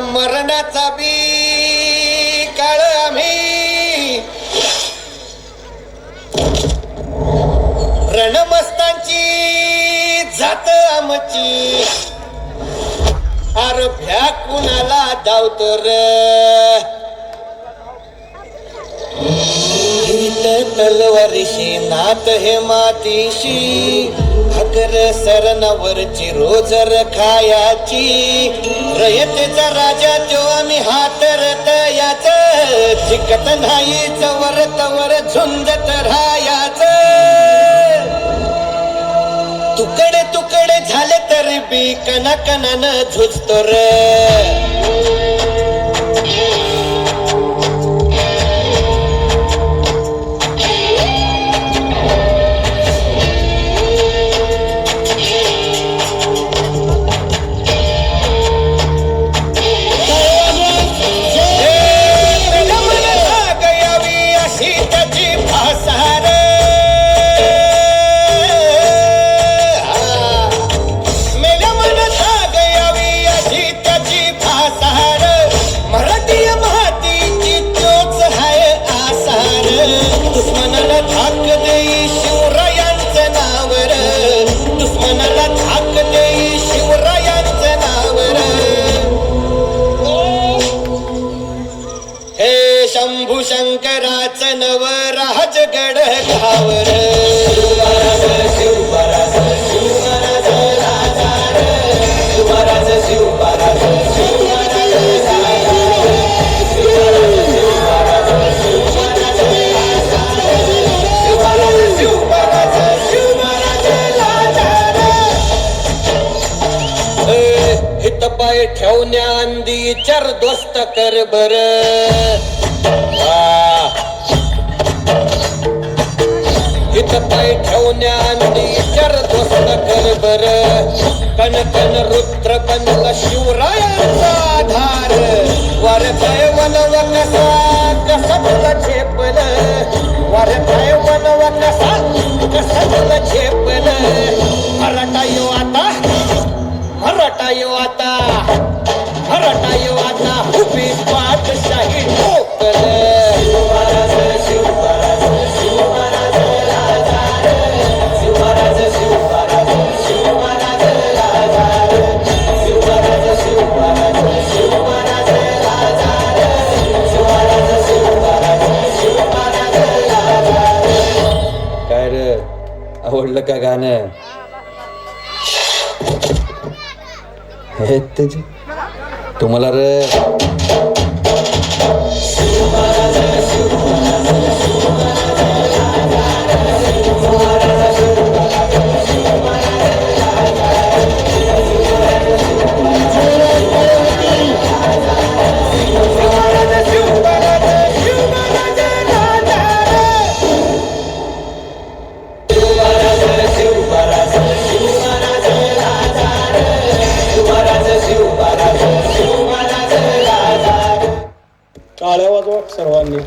मरणाचा बी काळ आम्ही. रणमस्तांची जात आमची. अर भ्या कुणाला धावतो तलवारीशी नात हे मातीशी. अगर सरणावरची रोजर खायाची रयतेचा राजा तो आम्ही हातरत तयाच शिकत नाही चवर तवर झुंजत राहायाच. तुकडे तुकडे झाले तरी बी कना कनानं झुजतो रे. दुश्मनाला धाक देई शिवरायांचं नावर. दुश्मनाला धाक देई शिवरायांचं नावर. हे शंभू शंकराचं नव राजगड घावर पाय ठेवण्या अंदी चर कर बर. हित पाय ठेवण्या अंदी चर कर बर. कन कन रुद्र बनला शिवरायाचा आधार. वर काय वनव कसा कसा तुला झेपल? वर काय वनव कसा कसा तुला झेपल? मराठा येऊ आता मराठा येऊ आता उभी पाठशाही ठोकल आवडलं का गाणं? हे त्याची. तुम्हाला रे. टाळ्या वाजवा सर्वांनी